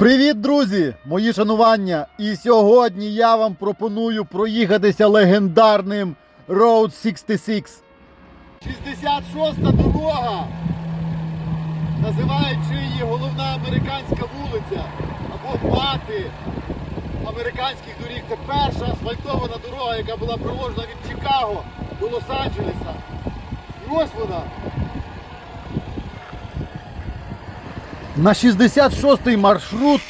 Привіт, друзі! Мої шанування! І сьогодні я вам пропоную проїхатися легендарним Road 66. 66-та дорога. Називаючи її головна американська вулиця або мати американських доріг. Це перша асфальтована дорога, яка була проложена від Чикаго до Лос-Анджелеса. І ось вона. На 66-й маршрут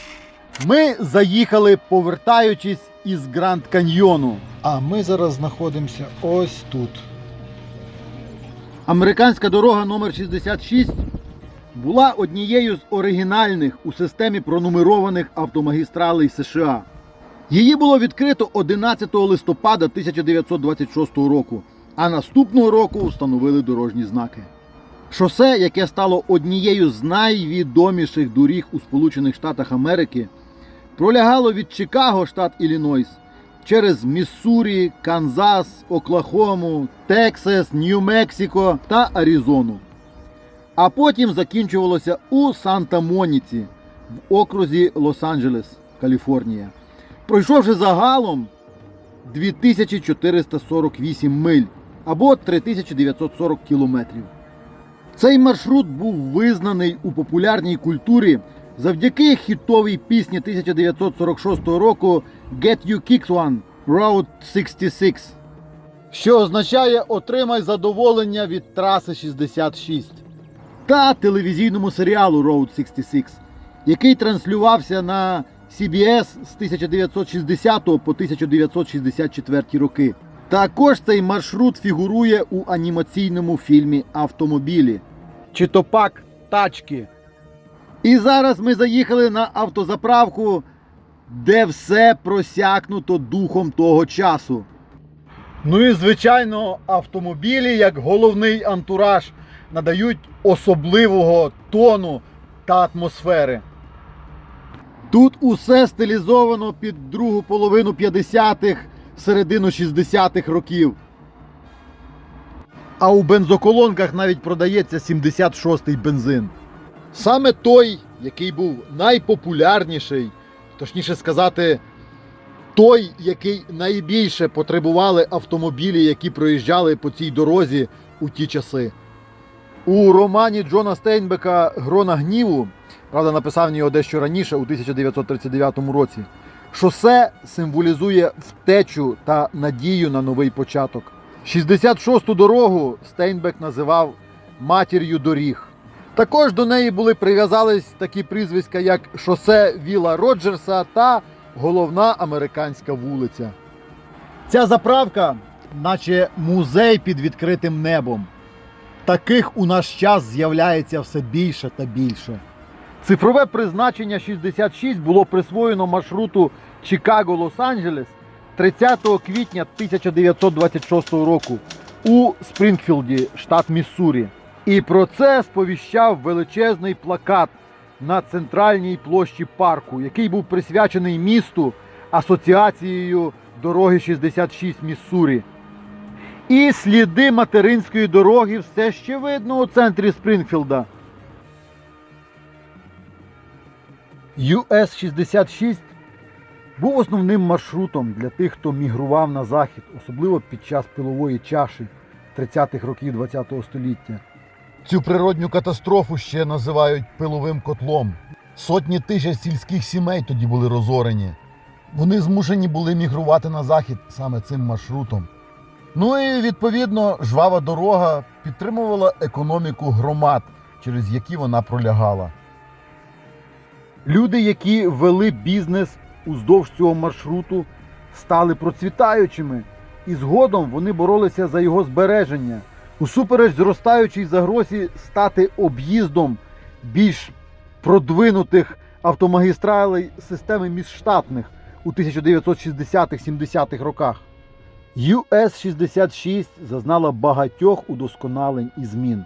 ми заїхали, повертаючись із Гранд Каньйону. А ми зараз знаходимося ось тут. Американська дорога номер 66 була однією з оригінальних у системі пронумерованих автомагістралей США. Її було відкрито 11 листопада 1926 року, а наступного року встановили дорожні знаки. Шосе, яке стало однією з найвідоміших доріг у Сполучених Штатах Америки, пролягало від Чикаго, штат Іллінойс, через Міссурі, Канзас, Оклахому, Тексас, Нью-Мексико та Аризону. А потім закінчувалося у Санта-Моніці в окрузі Лос-Анджелес, Каліфорнія, пройшовши загалом 2448 миль або 3940 кілометрів. Цей маршрут був визнаний у популярній культурі завдяки хітовій пісні 1946 року Get You Kicked One Road 66, що означає Отримай задоволення від траси 66 та телевізійному серіалу Road 66, який транслювався на CBS з 1960 по 1964 роки. Також цей маршрут фігурує у анімаційному фільмі Автомобілі. Чи то пак тачки. І зараз ми заїхали на автозаправку, де все просякнуто духом того часу. Ну і звичайно, автомобілі, як головний антураж, надають особливого тону та атмосфери. Тут усе стилізовано під другу половину 50-х, середину 60-х років. А у бензоколонках навіть продається 76-й бензин. Саме той, який був найпопулярніший, точніше сказати, той, який найбільше потребували автомобілі, які проїжджали по цій дорозі у ті часи. У романі Джона Стейнбека Грона гніву, правда, написав його дещо раніше, у 1939 році. Шосе символізує втечу та надію на новий початок. 66-ту дорогу Стейнбек називав матір'ю доріг. Також до неї були прив'язались такі прізвиська, як шосе Віла Роджерса та головна американська вулиця. Ця заправка, наче музей під відкритим небом. Таких у наш час з'являється все більше та більше. Цифрове призначення 66 було присвоєно маршруту Чикаго-Лос-Анджелес 30 квітня 1926 року у Спрінгфілді, штат Міссурі. І про це сповіщав величезний плакат на центральній площі парку, який був присвячений місту асоціацією дороги 66 Міссурі. І сліди материнської дороги все ще видно у центрі Спрінгфілда. US-66 був основним маршрутом для тих, хто мігрував на захід, особливо під час пилової чаші 30-х років ХХ століття. Цю природню катастрофу ще називають пиловим котлом. Сотні тисяч сільських сімей тоді були розорені. Вони змушені були мігрувати на захід саме цим маршрутом. Ну і відповідно жвава дорога підтримувала економіку громад, через які вона пролягала. Люди, які вели бізнес уздовж цього маршруту, стали процвітаючими, і згодом вони боролися за його збереження, усупереч зростаючій загрозі стати об'їздом більш продвинутих автомагістралей системи міжштатних у 1960-70-х роках. US-66 зазнала багатьох удосконалень і змін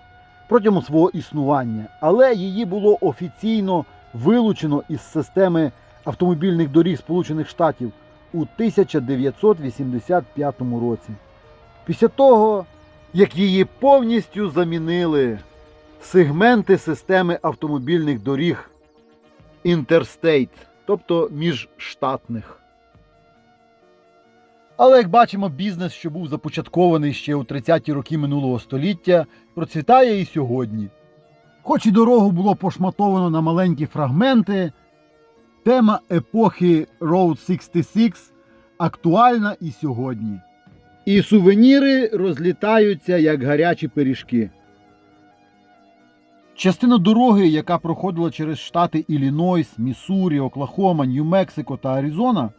протягом свого існування, але її було офіційно вилучено із системи автомобільних доріг Сполучених Штатів у 1985 році. Після того, як її повністю замінили сегменти системи автомобільних доріг інтерстейт, тобто міжштатних. Але як бачимо, бізнес, що був започаткований ще у 30-ті роки минулого століття, процвітає і сьогодні. Хоч і дорогу було пошматовано на маленькі фрагменти, тема епохи Road 66 актуальна і сьогодні. І сувеніри розлітаються як гарячі пиріжки. Частина дороги, яка проходила через штати Іллінойс, Міссурі, Оклахома, Нью-Мексико та Аризона,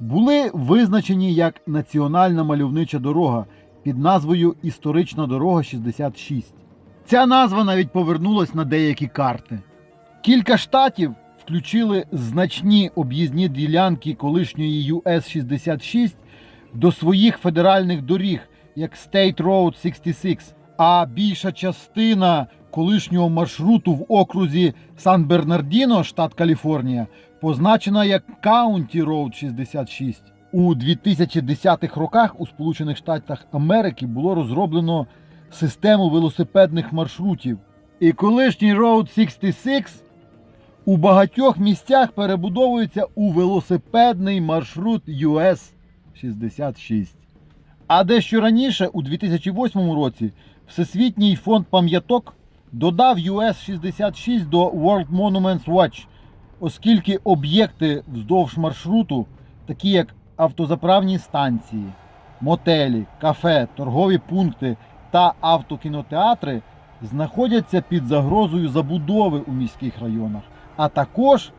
були визначені як національна мальовнича дорога під назвою Історична дорога 66. Ця назва навіть повернулась на деякі карти. Кілька штатів включили значні об'їзні ділянки колишньої US-66 до своїх федеральних доріг, як State Road 66, а більша частина колишнього маршруту в окрузі Сан-Бернардіно, штат Каліфорнія, позначена як County Road 66. У 2010-х роках у Сполучених Штатах Америки було розроблено систему велосипедних маршрутів. І колишній Road 66 у багатьох місцях перебудовується у велосипедний маршрут US 66. А дещо раніше, у 2008 році, Всесвітній фонд пам'яток додав US 66 до World Monuments Watch, оскільки об'єкти вздовж маршруту, такі як автозаправні станції, мотелі, кафе, торгові пункти та автокінотеатри, знаходяться під загрозою забудови у міських районах, а також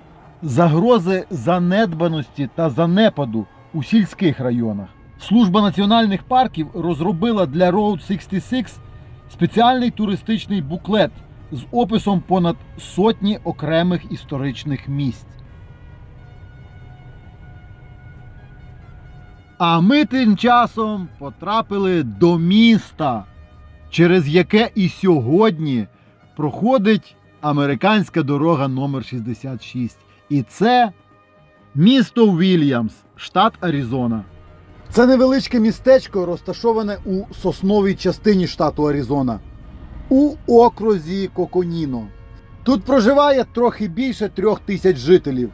загрози занедбаності та занепаду у сільських районах. Служба національних парків розробила для Road 66 спеціальний туристичний буклет з описом понад сотні окремих історичних місць. А ми тим часом потрапили до міста, через яке і сьогодні проходить американська дорога номер 66. І це місто Вільямс, штат Аризона. Це невеличке містечко, розташоване у сосновій частині штату Аризона, у окрузі Коконіно. Тут проживає трохи більше трьох тисяч жителів.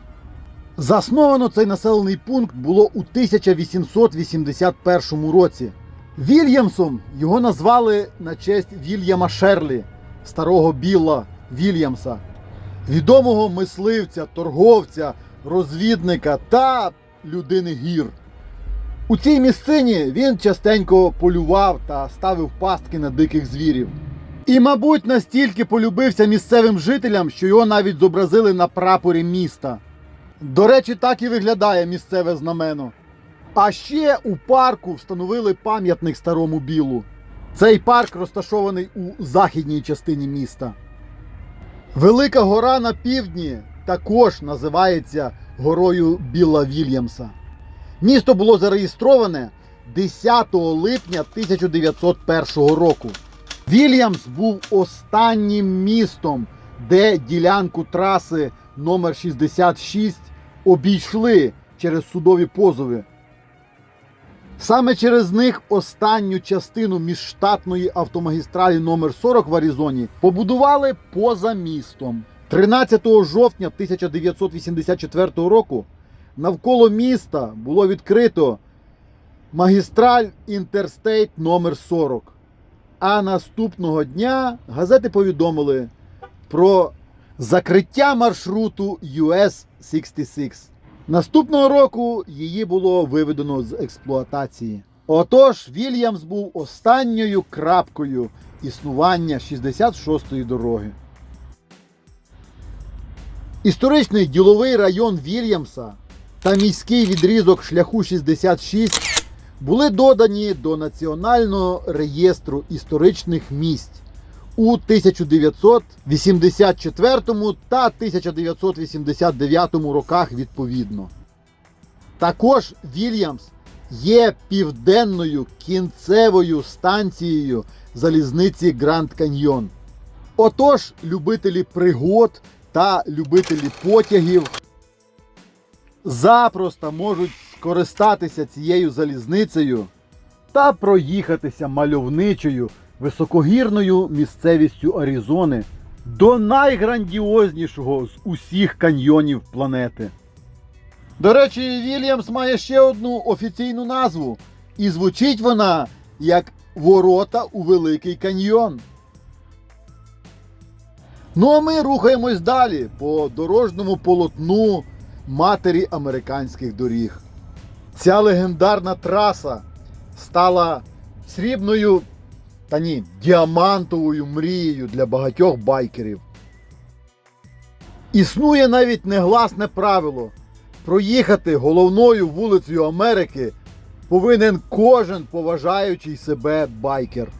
Засновано цей населений пункт було у 1881 році. Вільямсом його назвали на честь Вільяма Шерлі, старого Білла Вільямса, відомого мисливця, торговця, розвідника та людини гір. У цій місцині він частенько полював та ставив пастки на диких звірів. І, мабуть, настільки полюбився місцевим жителям, що його навіть зобразили на прапорі міста. До речі, так і виглядає місцеве знамено. А ще у парку встановили пам'ятник старому білу. Цей парк розташований у західній частині міста. Велика гора на півдні також називається горою Біла Вільямса. Місто було зареєстроване 10 липня 1901 року. Вільямс був останнім містом, де ділянку траси номер 66 обійшли через судові позови. Саме через них останню частину міжштатної автомагістралі номер 40 в Аризоні побудували поза містом. 13 жовтня 1984 року навколо міста було відкрито магістраль Інтерстейт номер 40. А наступного дня газети повідомили про закриття маршруту US 66. Наступного року її було виведено з експлуатації. Отож, Вільямс був останньою крапкою існування 66-ї дороги. Історичний діловий район Вільямса та міський відрізок шляху 66 були додані до Національного реєстру історичних місць у 1984 та 1989 роках відповідно. Також Вільямс є південною кінцевою станцією залізниці Гранд Каньйон. Отож, любителі пригод та любителі потягів запросто можуть скористатися цією залізницею та проїхатися мальовничою високогірною місцевістю Аризони до найграндіознішого з усіх каньйонів планети. До речі, Вільямс має ще одну офіційну назву, і звучить вона як Ворота у Великий каньйон. Ну а ми рухаємось далі по дорожньому полотну матері американських доріг. Ця легендарна траса стала срібною та ні, діамантовою мрією для багатьох байкерів. Існує навіть негласне правило: проїхати головною вулицею Америки повинен кожен поважаючий себе байкер.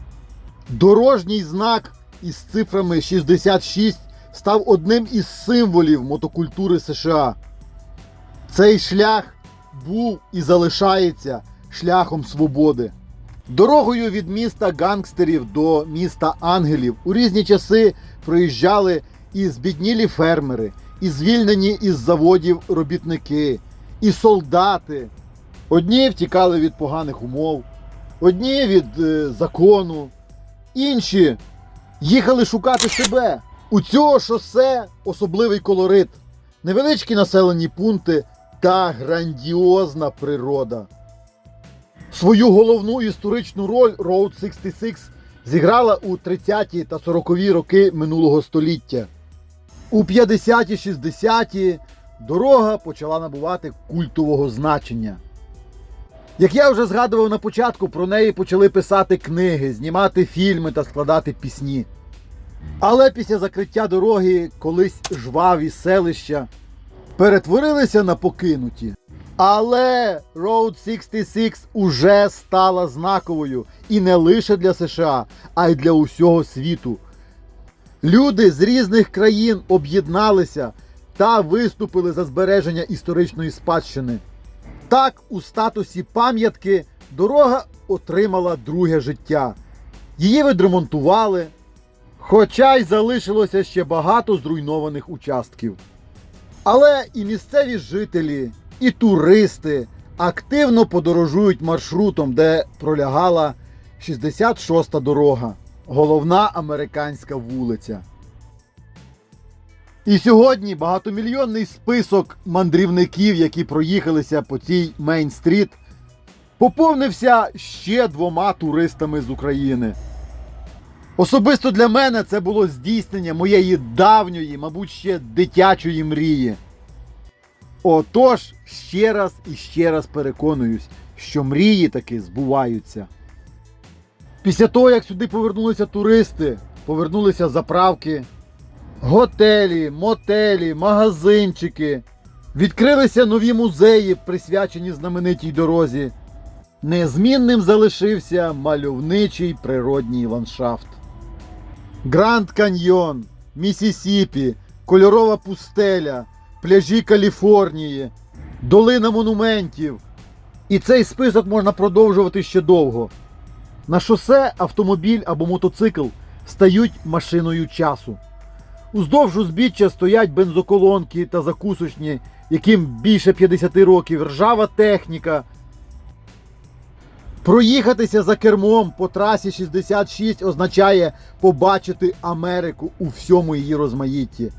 Дорожній знак із цифрами 66 став одним із символів мотокультури США. Цей шлях був і залишається шляхом свободи. Дорогою від міста гангстерів до міста ангелів у різні часи проїжджали і збіднілі фермери, і звільнені із заводів робітники, і солдати. Одні втікали від поганих умов, одні від е, закону, інші їхали шукати себе. У цього шосе особливий колорит, невеличкі населені пункти та грандіозна природа. Свою головну історичну роль Road 66 зіграла у 30-ті та 40-ві роки минулого століття. У 50-ті 60-ті дорога почала набувати культового значення. Як я вже згадував на початку, про неї почали писати книги, знімати фільми та складати пісні. Але після закриття дороги колись жваві селища перетворилися на покинуті. Але Road 66 уже стала знаковою і не лише для США, а й для усього світу. Люди з різних країн об'єдналися та виступили за збереження історичної спадщини. Так, у статусі пам'ятки дорога отримала друге життя. Її відремонтували, хоча й залишилося ще багато зруйнованих участків. Але і місцеві жителі, і туристи активно подорожують маршрутом, де пролягала 66-та дорога, головна американська вулиця. І сьогодні багатомільйонний список мандрівників, які проїхалися по цій Мейн-стріт, поповнився ще двома туристами з України. Особисто для мене це було здійснення моєї давньої, мабуть, ще дитячої мрії. Отож, ще раз і ще раз переконуюсь, що мрії таки збуваються. Після того, як сюди повернулися туристи, повернулися заправки, готелі, мотелі, магазинчики, відкрилися нові музеї, присвячені знаменитій дорозі. Незмінним залишився мальовничий природній ландшафт. Гранд Каньйон, Місісіпі, кольорова пустеля, пляжі Каліфорнії, долина монументів. І цей список можна продовжувати ще довго. На шосе автомобіль або мотоцикл стають машиною часу. Уздовж узбіччя стоять бензоколонки та закусочні, яким більше 50 років, ржава техніка. Проїхатися за кермом по трасі 66 означає побачити Америку у всьому її розмаїтті.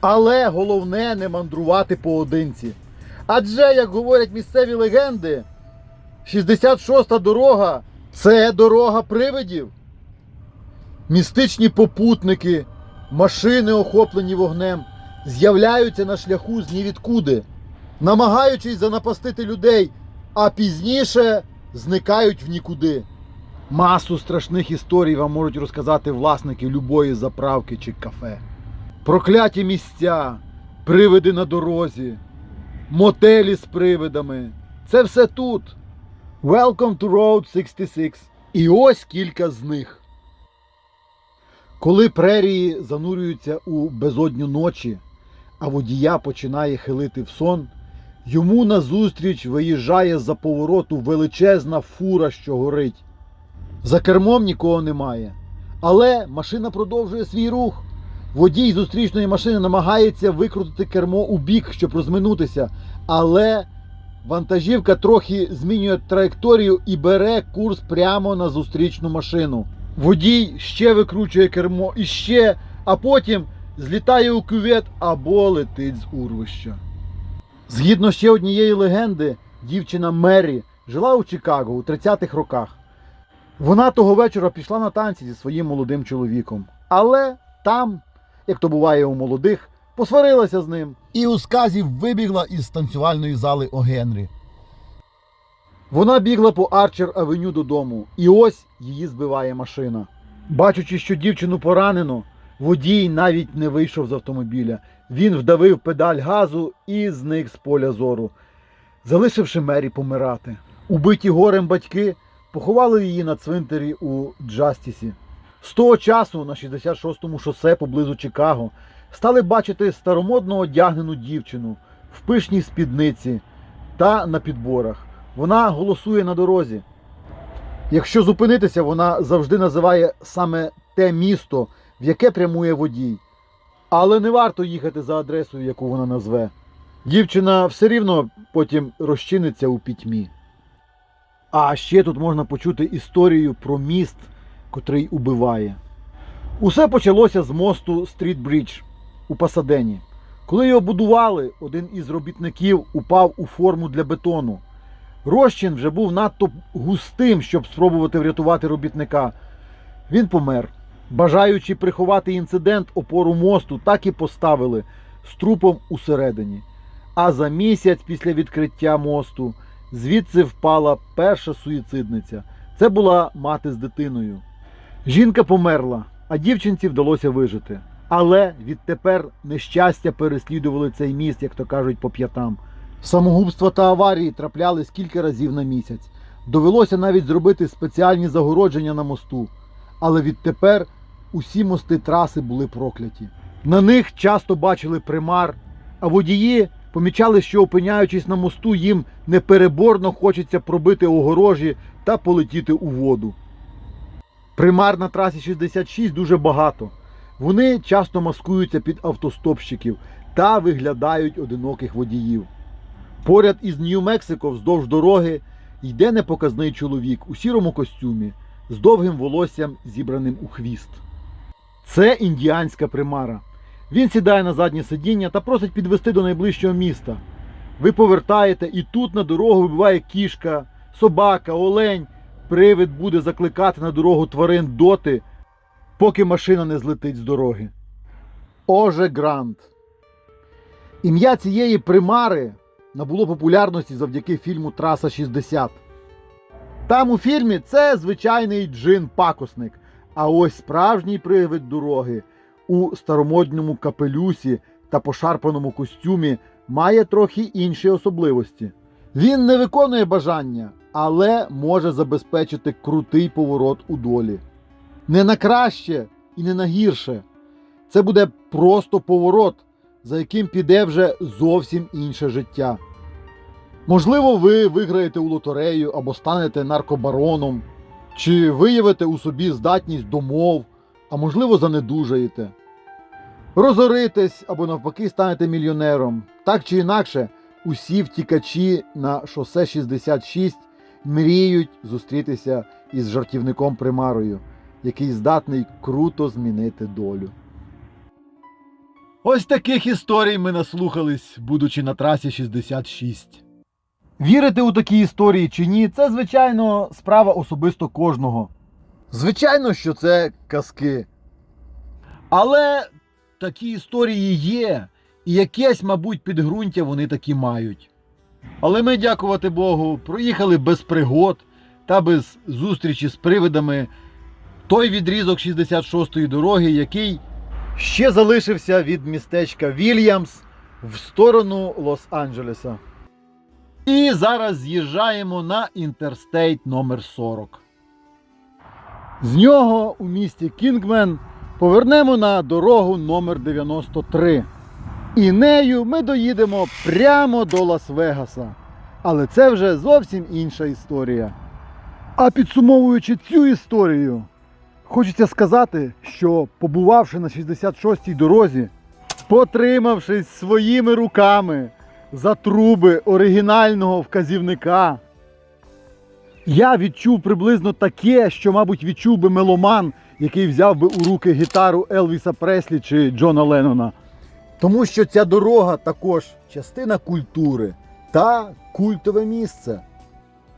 Але головне не мандрувати поодинці. Адже, як говорять місцеві легенди, 66-та дорога це дорога привидів. Містичні попутники, машини, охоплені вогнем, з'являються на шляху з нівідкуди, намагаючись занапастити людей, а пізніше зникають в нікуди. Масу страшних історій вам можуть розказати власники любої заправки чи кафе. Прокляті місця, привиди на дорозі, мотелі з привидами. Це все тут. Welcome to Road 66. І ось кілька з них. Коли прерії занурюються у безодню ночі, а водія починає хилити в сон, йому назустріч виїжджає за повороту величезна фура, що горить. За кермом нікого немає. Але машина продовжує свій рух. Водій зустрічної машини намагається викрутити кермо у бік, щоб розминутися, але вантажівка трохи змінює траєкторію і бере курс прямо на зустрічну машину. Водій ще викручує кермо і ще, а потім злітає у кювет або летить з урвища. Згідно ще однієї легенди, дівчина Мері жила у Чикаго у 30-х роках. Вона того вечора пішла на танці зі своїм молодим чоловіком, але там, як то буває у молодих, посварилася з ним і у сказі вибігла із танцювальної зали О Генрі. Вона бігла по Арчер Авеню додому, і ось її збиває машина. Бачучи, що дівчину поранено, водій навіть не вийшов з автомобіля. Він вдавив педаль газу і зник з поля зору, залишивши Мері помирати. Убиті горем батьки поховали її на цвинтарі у Джастісі. З того часу на 66-му шосе поблизу Чикаго стали бачити старомодно одягнену дівчину в пишній спідниці та на підборах. Вона голосує на дорозі. Якщо зупинитися, вона завжди називає саме те місто, в яке прямує водій. Але не варто їхати за адресою, яку вона назве. Дівчина все рівно потім розчиниться у пітьмі. А ще тут можна почути історію про міст, котрий убиває. Усе почалося з мосту Стріт Брідж у Пасадені. Коли його будували, один із робітників упав у форму для бетону. Розчин вже був надто густим, щоб спробувати врятувати робітника. Він помер. Бажаючи приховати інцидент, опору мосту так і поставили з трупом усередині. А за місяць після відкриття мосту звідси впала перша суїцидниця. Це була мати з дитиною. Жінка померла, а дівчинці вдалося вижити. Але відтепер нещастя переслідували цей міст, як то кажуть, по п'ятам. Самогубства та аварії траплялись кілька разів на місяць. Довелося навіть зробити спеціальні загородження на мосту. Але відтепер усі мости траси були прокляті. На них часто бачили примар, а водії помічали, що опиняючись на мосту, їм непереборно хочеться пробити огорожі та полетіти у воду. Примар на трасі 66 дуже багато. Вони часто маскуються під автостопщиків та виглядають одиноких водіїв. Поряд із Нью-Мексико вздовж дороги йде непоказний чоловік у сірому костюмі з довгим волоссям, зібраним у хвіст. Це індіанська примара. Він сідає на заднє сидіння та просить підвести до найближчого міста. Ви повертаєте, і тут на дорогу вибиває кішка, собака, олень. Привид буде закликати на дорогу тварин доти, поки машина не злетить з дороги. Оже Грант. Ім'я цієї примари набуло популярності завдяки фільму Траса 60. Там у фільмі це звичайний джин-пакосник. А ось справжній привид дороги у старомодньому капелюсі та пошарпаному костюмі має трохи інші особливості. Він не виконує бажання, але може забезпечити крутий поворот у долі. Не на краще і не на гірше. Це буде просто поворот, за яким піде вже зовсім інше життя. Можливо, ви виграєте у лотерею або станете наркобароном, чи виявите у собі здатність до мов, а можливо, занедужаєте. Розоритесь або навпаки станете мільйонером. Так чи інакше, усі втікачі на шосе 66 мріють зустрітися із жартівником примарою, який здатний круто змінити долю. Ось таких історій ми наслухались, будучи на трасі 66. Вірити у такі історії чи ні, це, звичайно, справа особисто кожного. Звичайно, що це казки. Але такі історії є, і якесь, мабуть, підґрунтя вони такі мають. Але ми, дякувати Богу, проїхали без пригод та без зустрічі з привидами той відрізок 66-ї дороги, який ще залишився від містечка Вільямс в сторону Лос-Анджелеса. І зараз з'їжджаємо на інтерстейт номер 40. З нього у місті Кінгмен повернемо на дорогу номер 93. І нею ми доїдемо прямо до Лас-Вегаса. Але це вже зовсім інша історія. А підсумовуючи цю історію, хочеться сказати, що побувавши на 66-й дорозі, потримавшись своїми руками за труби оригінального вказівника, Я відчув приблизно таке, що, мабуть, відчув би меломан, який взяв би у руки гітару Елвіса Преслі чи Джона Леннона. Тому що ця дорога також частина культури та культове місце.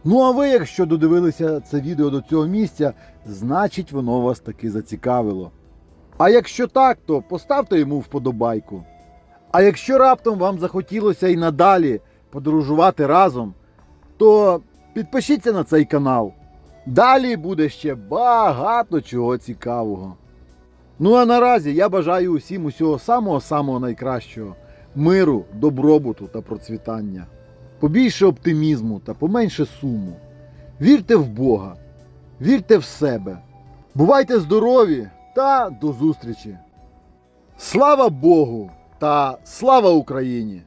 Ну а ви, якщо додивилися це відео до цього місця, значить воно вас таки зацікавило. А якщо так, то поставте йому вподобайку. А якщо раптом вам захотілося і надалі подорожувати разом, то підпишіться на цей канал. Далі буде ще багато чого цікавого. Ну а наразі я бажаю усім усього самого-самого найкращого миру, добробуту та процвітання. Побільше оптимізму та поменше суму. Вірте в Бога, вірте в себе. Бувайте здорові та до зустрічі! Слава Богу та слава Україні!